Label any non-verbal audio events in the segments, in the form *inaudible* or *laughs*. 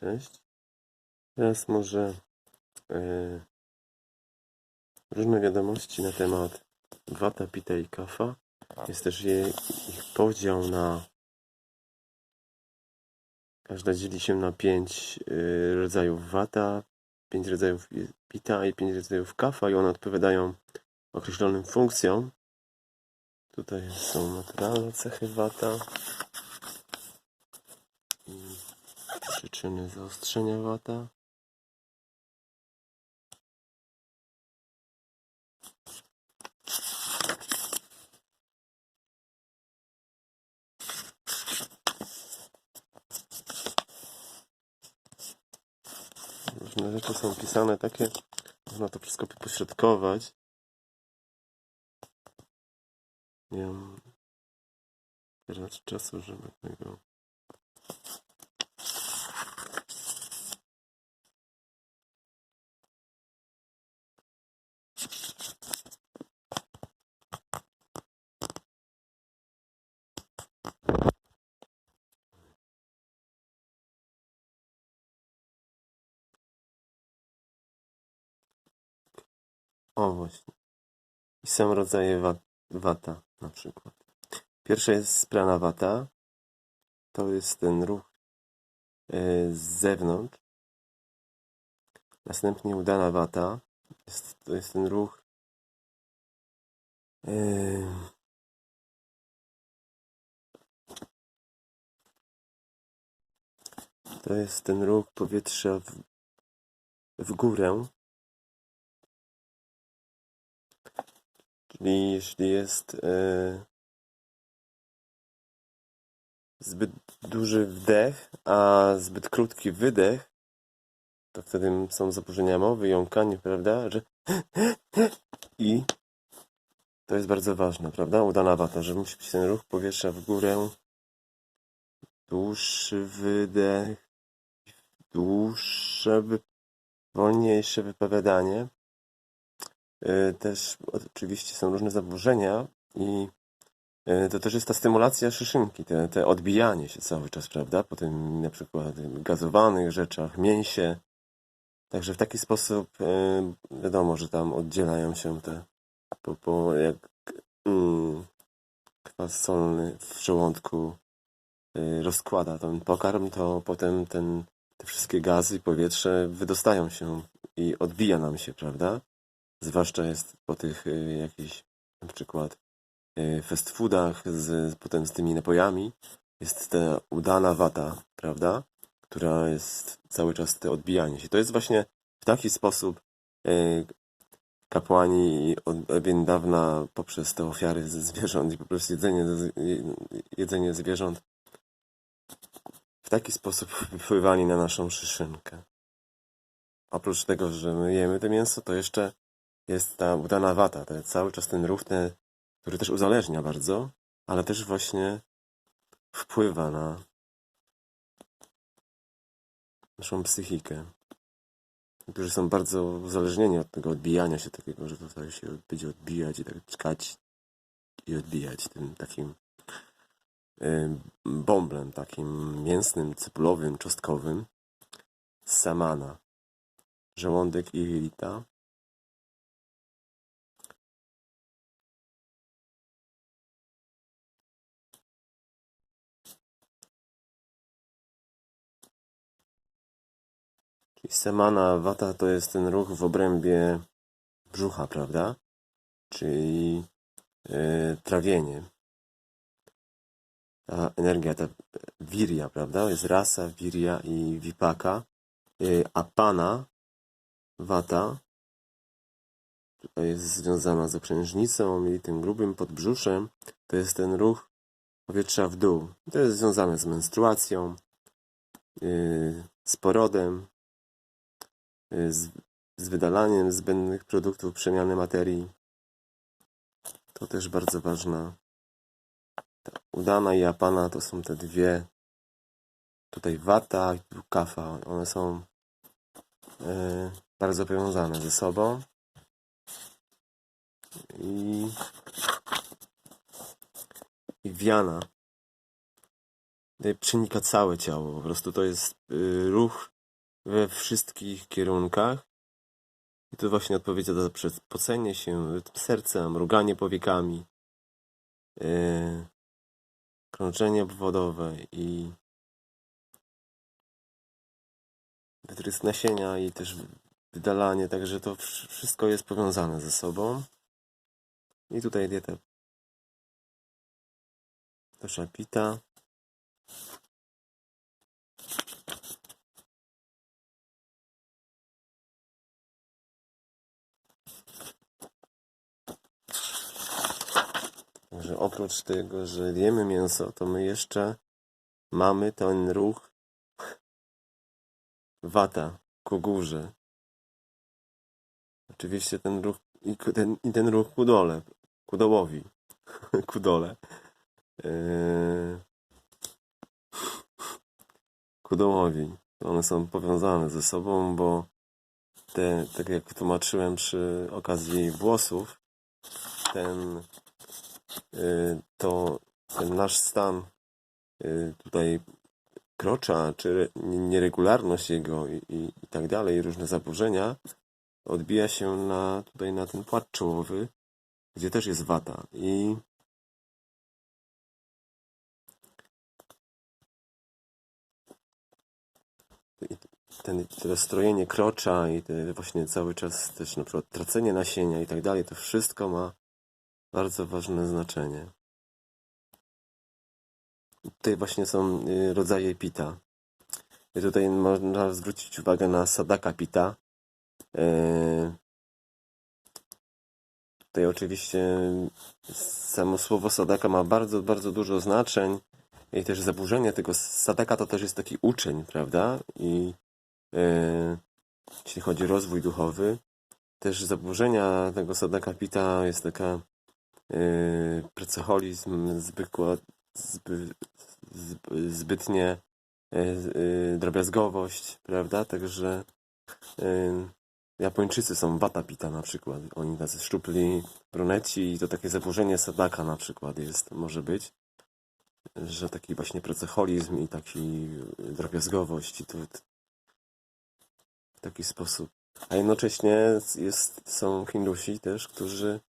Cześć. Teraz może e, różne wiadomości na temat Wata, Pita i Kafa. Jest też je, ich podział na. Każda dzieli się na pięć e, rodzajów Wata, pięć rodzajów Pita i pięć rodzajów Kafa, i one odpowiadają określonym funkcjom. Tutaj są naturalne cechy Wata przyczyny zaostrzenia Wata. Różne rzeczy są pisane takie, można to wszystko pośrodkować. Nie mam teraz czasu, żeby tego. O właśnie. I są rodzaje wa- wata na przykład. Pierwsza jest sprana wata. To jest ten ruch e, z zewnątrz. Następnie udana wata. Jest, to jest ten ruch e, to jest ten ruch powietrza w, w górę. Czyli jeśli jest e, zbyt duży wdech, a zbyt krótki wydech, to wtedy są zaburzenia mowy, jąkanie, prawda? Że *laughs* i to jest bardzo ważne, prawda? Udana wata, że musi być ten ruch powietrza w górę, dłuższy wydech, dłuższe, wolniejsze wypowiadanie. Y, Też oczywiście są różne zaburzenia i y, to też jest ta stymulacja szyszynki, te, te odbijanie się cały czas, prawda? Po tym na przykład gazowanych rzeczach, mięsie. Także w taki sposób y, wiadomo, że tam oddzielają się te po, po jak mm, kwas solny w żołądku rozkłada ten pokarm, to potem ten, te wszystkie gazy i powietrze wydostają się i odbija nam się, prawda? Zwłaszcza jest po tych y, jakichś na przykład y, fast foodach z, potem z tymi napojami jest ta udana wata, prawda? Która jest cały czas te odbijanie się. To jest właśnie w taki sposób y, kapłani od od dawna poprzez te ofiary ze zwierząt i poprzez jedzenie, jedzenie zwierząt w taki sposób *laughs* wpływali na naszą szyszynkę. Oprócz tego, że my jemy to mięso, to jeszcze jest ta udana wata, to cały czas ten ruch, ten, który też uzależnia bardzo, ale też właśnie wpływa na naszą psychikę. Którzy są bardzo uzależnieni od tego odbijania się takiego, że tutaj się będzie odbijać i tak czkać i odbijać tym takim y, bąblem, takim mięsnym, cypulowym, czosnkowym z samana. Żołądek i jelita. Samana wata to jest ten ruch w obrębie brzucha, prawda? Czyli y, trawienie. Ta energia, ta wirya, prawda? Jest rasa, wirya i vipaka. Y, a pana, wata, jest związana z oprzężnicą i tym grubym podbrzuszem. To jest ten ruch powietrza w dół. To jest związane z menstruacją, y, z porodem, z, z wydalaniem zbędnych produktów przemiany materii. To też bardzo ważna. Ta udana i apana to są te dwie. Tutaj wata i tu kafa. One są e, bardzo powiązane ze sobą. I, i wiana tutaj przenika całe ciało. Po prostu to jest y, ruch we wszystkich kierunkach. I to właśnie odpowiedzi za przez pocenie się serca, mruganie powiekami, yy, krążenie obwodowe i wytrysk nasienia i też wydalanie, także to wsz- wszystko jest powiązane ze sobą. I tutaj dieta dosza pita. Także oprócz tego, że jemy mięso, to my jeszcze mamy ten ruch wata ku górze. Oczywiście ten ruch i ten, i ten ruch ku dole, ku dołowi, *laughs* ku dole. Yy, ku dołowi. One są powiązane ze sobą, bo te, tak jak tłumaczyłem przy okazji włosów, ten to ten nasz stan y, tutaj krocza, czy re- nieregularność jego i, i, i tak dalej, różne zaburzenia, odbija się na, tutaj na ten płat czołowy, gdzie też jest wata. I i ten, to strojenie krocza i te właśnie cały czas też na przykład tracenie nasienia i tak dalej, to wszystko ma bardzo ważne znaczenie. Tutaj właśnie są y, rodzaje pita. Tutaj można zwrócić uwagę na sadaka pita. E, Tutaj oczywiście samo słowo sadaka ma bardzo, bardzo dużo znaczeń i też zaburzenie tego sadaka to też jest taki uczeń, prawda? I e, jeśli chodzi o rozwój duchowy, też zaburzenia tego sadaka pita jest taka pracoholizm, zwykła, zby, zby, zbytnie e, e, drobiazgowość, prawda? Także Japończycy są wata pita na przykład. Oni tacy szczupli, bruneci i to takie zaburzenie sadaka na przykład jest, może być. Że taki właśnie pracoholizm i taki drobiazgowość i to w taki sposób. A jednocześnie jest, są Hindusi też, którzy y,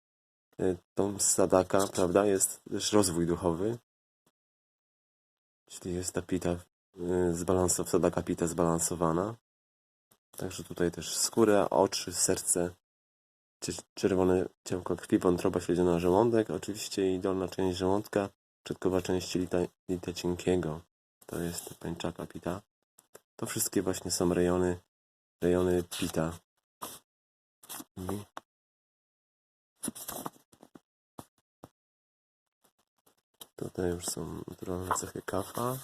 tą sadaka, prawda, jest też rozwój duchowy. Czyli jest ta pita y, zbalansowana, sadaka pita zbalansowana. Także tutaj też skóra, oczy, serce, czerwone ciałko krwi, wątroba, śledziona, żołądek, oczywiście i dolna część żołądka, przedkowa część lita, lita cienkiego. To jest pańczaka pita. To wszystkie właśnie są rejony, rejony pita. I tutaj już są naturalne cechy kafa.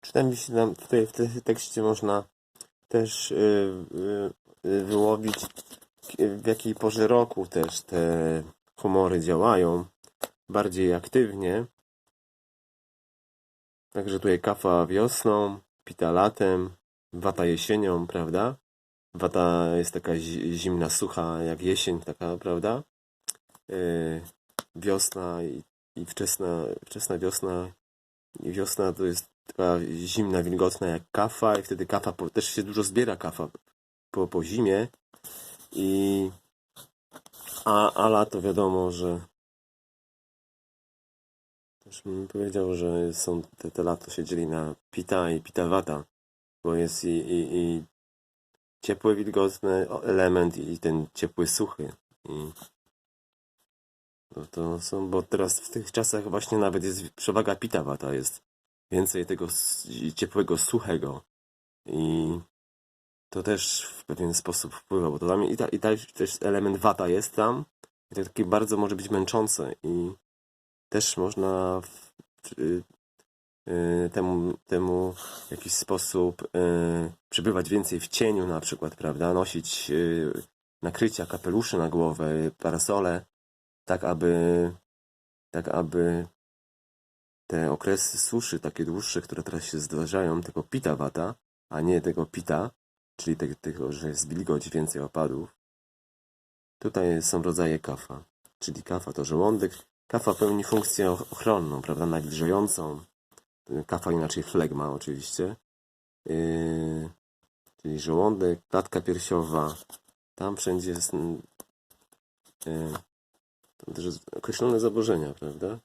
Przynajmniej się nam tutaj w tekście można też y, y, y, wyłowić, k- w jakiej porze roku też te humory działają bardziej aktywnie. Także tutaj kafa wiosną, pita latem, wata jesienią, prawda? Wata jest taka zi- zimna, sucha jak jesień, taka, prawda? Y, wiosna i, i wczesna, wczesna wiosna i wiosna to jest taka zimna, wilgotna jak kafa i wtedy kafa, też się dużo zbiera kafa po, po zimie i a, a lato wiadomo, że też bym powiedział, że są te, te lato się dzieli na pita i pita wata, bo jest i, i, i ciepły, wilgotny element i ten ciepły, suchy. I no to są, bo teraz w tych czasach właśnie nawet jest przewaga pita wata, jest więcej tego ciepłego, suchego i to też w pewien sposób wpływa, bo to tam i, ta, i ta, też element wata jest tam. I to takie bardzo może być męczące i też można w, y, y, temu, temu w jakiś sposób y, przebywać więcej w cieniu na przykład, prawda, nosić y, nakrycia, kapelusze na głowę, parasole, tak aby, tak aby te okresy suszy, takie dłuższe, które teraz się zdarzają, tego pita wata, a nie tego pita, czyli te, tego, że jest wilgoć, więcej opadów. Tutaj są rodzaje kafa, czyli kafa to żołądek. Kafa pełni funkcję och- ochronną, prawda, nawilżającą. Kafa inaczej flegma oczywiście. Yy, czyli żołądek, klatka piersiowa. Tam wszędzie jest yy, też określone zaburzenia, prawda?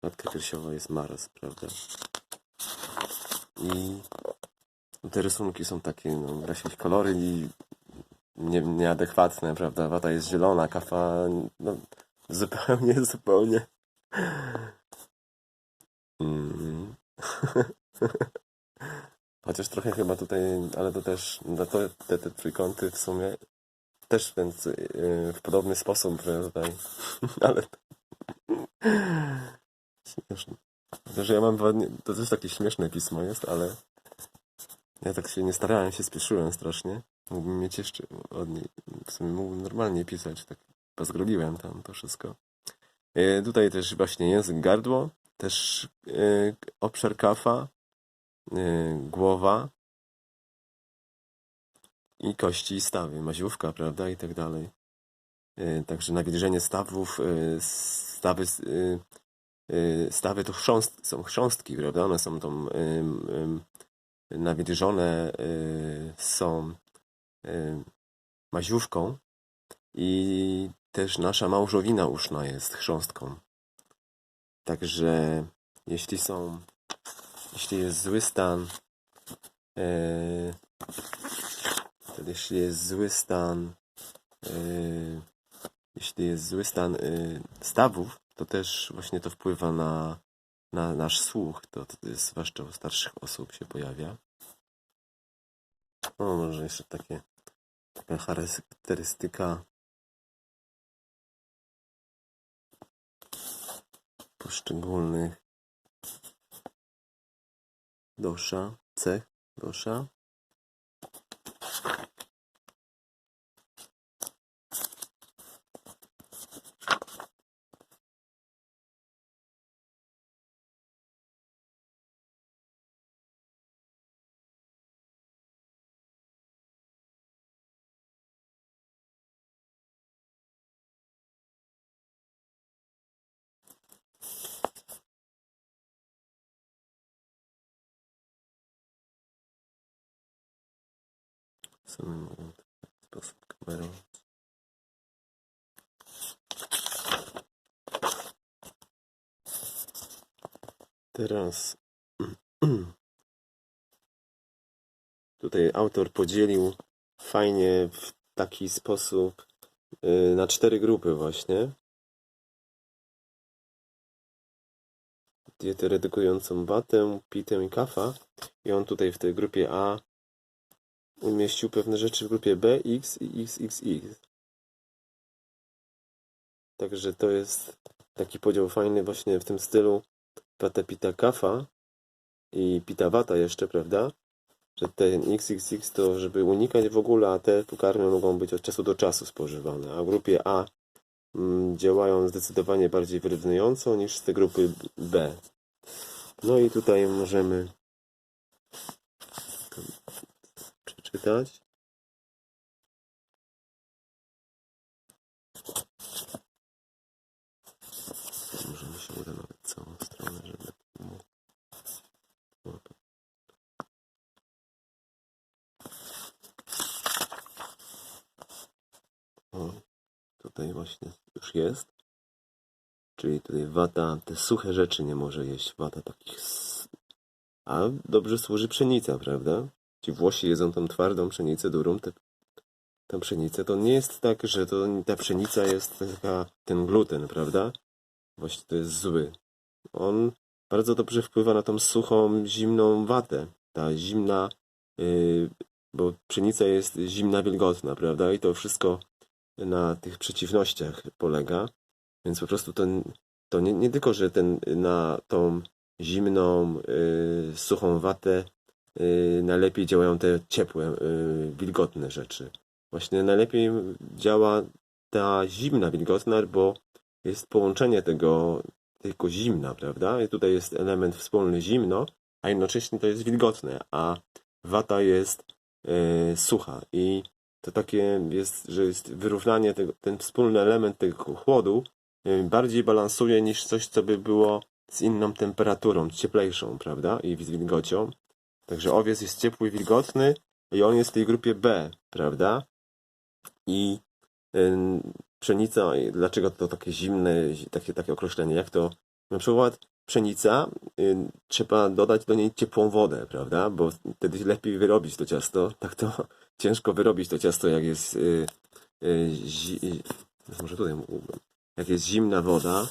Klatka piersiowa jest maraz, prawda? I te rysunki są takie, no, jakieś kolory i nie, nieadekwatne, prawda? Wata jest zielona, kafa no, zupełnie, *laughs* zupełnie. Mm. *laughs* Chociaż trochę chyba tutaj, ale to też, no to, te, te trójkąty w sumie też więc yy, w podobny sposób tutaj, *laughs* ale śmieszne. To, że ja mam ładnie, to też takie śmieszne pismo jest, ale ja tak się nie starałem, się spieszyłem strasznie. Mógłbym mieć jeszcze od niej, w sumie mógłbym normalnie pisać, tak pozgrobiłem tam to wszystko. E, tutaj też właśnie język gardło, też e, obszar kafa, e, głowa i kości i stawy, maziówka, prawda, i tak dalej. E, Także nawilżenie stawów, e, stawy, e, stawy to chrząst, są chrząstki, prawda, one są tą nawilżone e, są e, maziówką i też nasza małżowina uszna jest chrząstką. Także jeśli są, jeśli jest zły stan, wtedy jeśli jest zły stan, jeśli jest zły stan stawów, to też właśnie to wpływa na, na nasz słuch. To, to jest zwłaszcza u starszych osób się pojawia. O, może jeszcze takie, taka charakterystyka poszczególnych dosza, cech dosza. Same mogą w taki sposób kamerą. Teraz *clears throat* tutaj autor podzielił fajnie w taki sposób y, na cztery grupy właśnie. Dietę redukującą watę, pitę i kafa. I on tutaj w tej grupie A umieścił pewne rzeczy w grupie B, X i XXX. Także to jest taki podział fajny właśnie w tym stylu Pata Pita Kafa i Pita Wata jeszcze, prawda? Że ten XXX to żeby unikać w ogóle, a te pokarmy mogą być od czasu do czasu spożywane. A w grupie A mm, działają zdecydowanie bardziej wyrównująco niż z tej grupy B. No i tutaj możemy to przeczytać. Może mi się uda nawet całą stronę, żeby. O, to- O, tutaj właśnie już jest. Czyli tutaj wata, te suche rzeczy nie może jeść. Wata takich. A dobrze służy pszenica, prawda? Ci Włosi jedzą tą twardą pszenicę, durą. Te, tą pszenicę to nie jest tak, że to ta pszenica jest taka, ten gluten, prawda? Właśnie to jest zły. On bardzo dobrze wpływa na tą suchą, zimną watę. Ta zimna, yy, bo pszenica jest zimna, wilgotna, prawda? I to wszystko na tych przeciwnościach polega. Więc po prostu to nie, nie tylko, że ten na tą zimną, yy, suchą watę najlepiej działają te ciepłe, yy, wilgotne rzeczy. właśnie najlepiej działa ta zimna wilgotna, bo jest połączenie tego, tego zimna, prawda? I tutaj jest element wspólny zimno, a jednocześnie to jest wilgotne, a wata jest e, sucha i to takie jest, że jest wyrównanie tego, ten wspólny element tego chłodu e, bardziej balansuje niż coś, co by było z inną temperaturą, cieplejszą, prawda? I z wilgocią. Także owiec jest ciepły i wilgotny i on jest w tej grupie B, prawda? I ym, pszenica, dlaczego to takie zimne, zi- takie, takie określenie? Jak to na przykład pszenica, ym, trzeba dodać do niej ciepłą wodę, prawda? Bo wtedy lepiej wyrobić to ciasto. Tak to *laughs* ciężko wyrobić to ciasto, jak jest y, y, może tutaj. Jak jest zimna woda,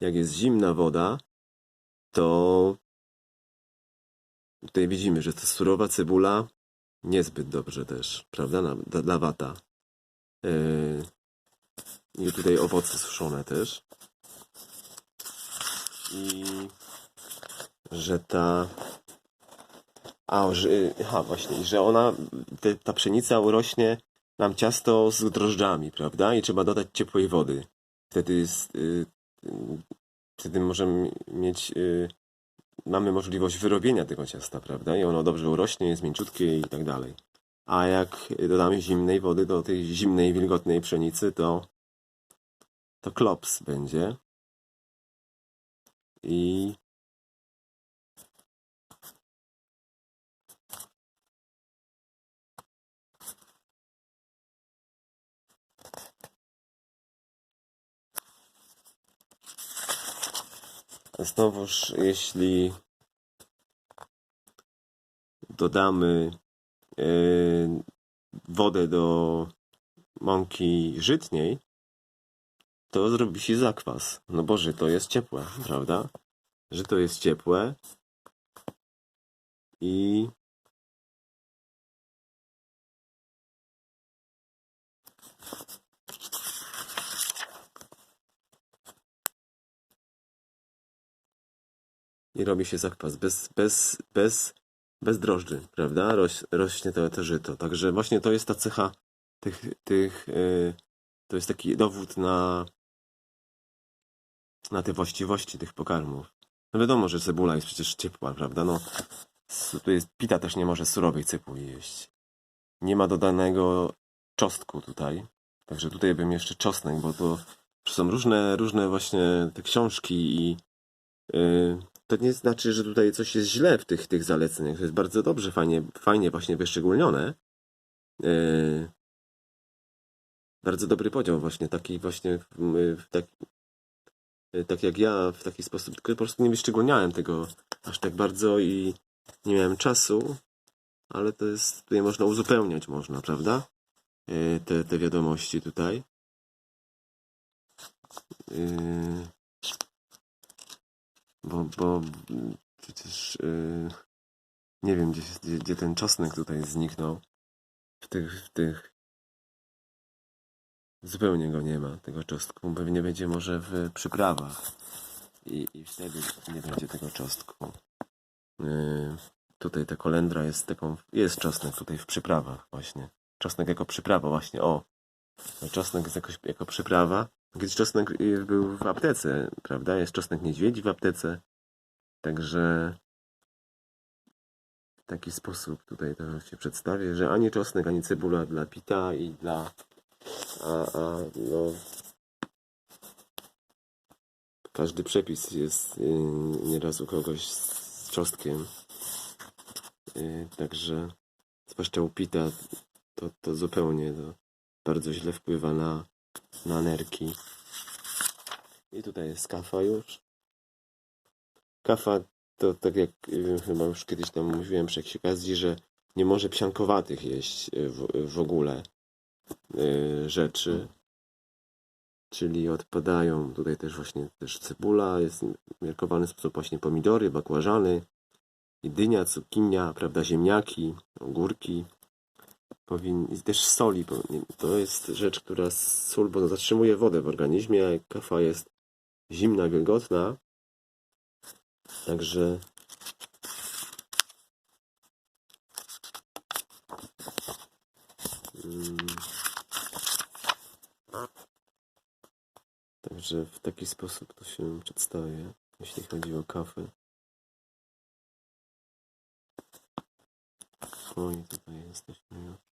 jak jest zimna woda, to tutaj widzimy, że ta surowa cebula niezbyt dobrze też, prawda, dla, wata. Yy, I tutaj owoce suszone też. I że ta. A, że, aha, właśnie, że ona, te, ta pszenica urośnie nam ciasto z drożdżami, prawda? I trzeba dodać ciepłej wody. Wtedy jest, y, wtedy możemy mieć, y, mamy możliwość wyrobienia tego ciasta, prawda? I ono dobrze urośnie, jest mięciutkie i tak dalej. A jak dodamy zimnej wody do tej zimnej, wilgotnej pszenicy, to to klops będzie. I znowuż, jeśli dodamy yy, wodę do mąki żytniej, to zrobi się zakwas. No bo żyto jest ciepłe, prawda? Żyto jest ciepłe i i robi się zakwas bez, bez, bez, bez drożdży, prawda? Roś, rośnie to, to żyto. Także właśnie to jest ta cecha tych, tych yy, to jest taki dowód na, na te właściwości tych pokarmów. No wiadomo, że cebula jest przecież ciepła, prawda? No, tu jest, pita też nie może surowej cebuli jeść. Nie ma dodanego czosnku tutaj. Także tutaj bym jeszcze czosnek, bo to są różne, różne właśnie te książki i yy, to nie znaczy, że tutaj coś jest źle w tych, tych zaleceniach. To jest bardzo dobrze, fajnie, fajnie właśnie wyszczególnione. Yy, bardzo dobry podział właśnie taki właśnie w, w tak, tak jak ja w taki sposób, tylko po prostu nie wyszczególniałem tego aż tak bardzo i nie miałem czasu, ale to jest, tutaj można uzupełniać można, prawda? E, Te, te wiadomości tutaj. Bo, bo przecież yy, nie wiem, gdzie, gdzie, gdzie ten czosnek tutaj zniknął. W tych, w tych Zupełnie go nie ma, tego czosnku. Pewnie będzie może w przyprawach. I, i wtedy nie będzie tego czosnku. Yy, tutaj ta kolendra jest taką. Jest czosnek tutaj w przyprawach, właśnie. Czosnek jako przyprawa, właśnie. O! Czosnek jest jakoś, jako przyprawa. Kiedyś czosnek y, był w aptece, prawda? Jest czosnek niedźwiedzi w aptece. Także w taki sposób tutaj to się przedstawię, że ani czosnek, ani cebula dla pita i dla a, a no każdy przepis jest yy, nieraz u kogoś z czosnkiem. Yy, także zwłaszcza u pita to, to zupełnie to bardzo źle wpływa na, na nerki. I tutaj jest kafa już. Kafa to tak jak yy, chyba już kiedyś tam mówiłem przy jakiejś okazji, że nie może psiankowatych jeść yy, w, w ogóle y, rzeczy. Czyli odpadają tutaj też właśnie też cebula, jest miarkowany sposób właśnie pomidory, bakłażany, dynia, cukinia, prawda, ziemniaki, ogórki. Powin... I też soli. powinien- To jest rzecz, która sól, bo zatrzymuje wodę w organizmie, a kafa jest zimna, wilgotna. Także Mm. Także w taki sposób to się przedstawia, jeśli chodzi o kafę. O i tutaj jesteśmy już.